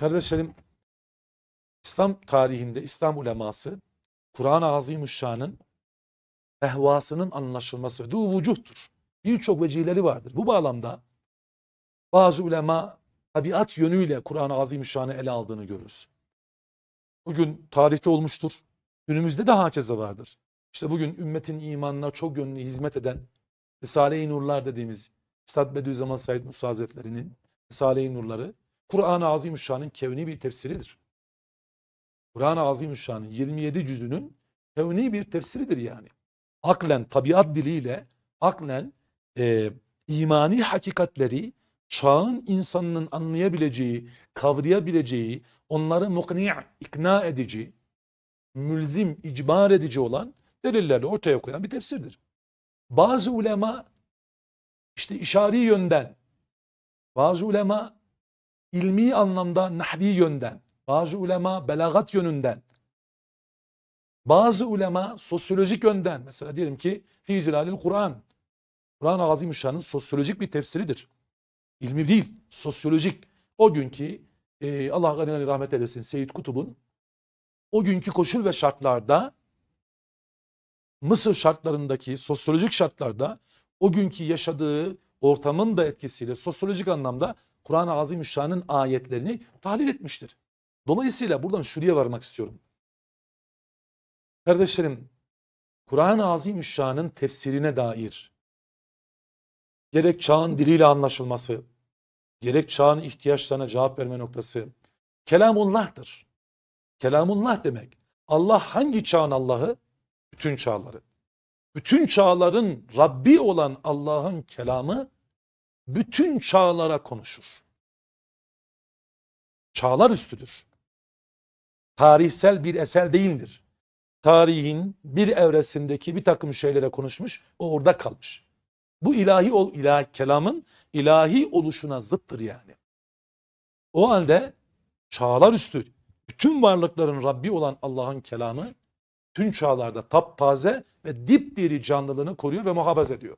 Kardeşlerim, İslam tarihinde İslam uleması Kur'an-ı Azimüşşan'ın ehvasının anlaşılması du vucuhtur. Birçok vecileri vardır. Bu bağlamda bazı ulema tabiat yönüyle Kur'an-ı Azimüşşan'ı ele aldığını görürüz. Bugün tarihte olmuştur. Günümüzde de hakeza vardır. İşte bugün ümmetin imanına çok yönlü hizmet eden Risale-i Nurlar dediğimiz Üstad Bediüzzaman Said Musa Hazretleri'nin Risale-i Nurları Kur'an-ı Azimüşşan'ın kevni bir tefsiridir. Kur'an-ı Azimüşşan'ın 27 cüzünün kevni bir tefsiridir yani. Aklen, tabiat diliyle, aklen e, imani hakikatleri çağın insanının anlayabileceği, kavrayabileceği, onları mukni' ikna edici, mülzim, icbar edici olan delillerle ortaya koyan bir tefsirdir. Bazı ulema işte işari yönden, bazı ulema ilmi anlamda nahvi yönden, bazı ulema belagat yönünden, bazı ulema sosyolojik yönden, mesela diyelim ki Fi Zilalil Kur'an, Kur'an-ı Azimüşşan'ın sosyolojik bir tefsiridir. İlmi değil, sosyolojik. O günkü e, Allah gani gani rahmet eylesin Seyyid Kutub'un o günkü koşul ve şartlarda Mısır şartlarındaki sosyolojik şartlarda o günkü yaşadığı ortamın da etkisiyle sosyolojik anlamda Kur'an-ı Azimüşşan'ın ayetlerini tahlil etmiştir. Dolayısıyla buradan şuraya varmak istiyorum. Kardeşlerim, Kur'an-ı Azimüşşan'ın tefsirine dair gerek çağın diliyle anlaşılması, gerek çağın ihtiyaçlarına cevap verme noktası kelamullah'tır. Kelamullah demek. Allah hangi çağın Allah'ı? Bütün çağları. Bütün çağların Rabbi olan Allah'ın kelamı bütün çağlara konuşur. Çağlar üstüdür. Tarihsel bir eser değildir. Tarihin bir evresindeki bir takım şeylere konuşmuş, o orada kalmış. Bu ilahi ol, ilahi kelamın ilahi oluşuna zıttır yani. O halde çağlar üstü bütün varlıkların Rabbi olan Allah'ın kelamı tüm çağlarda taptaze ve dipdiri canlılığını koruyor ve muhafaza ediyor.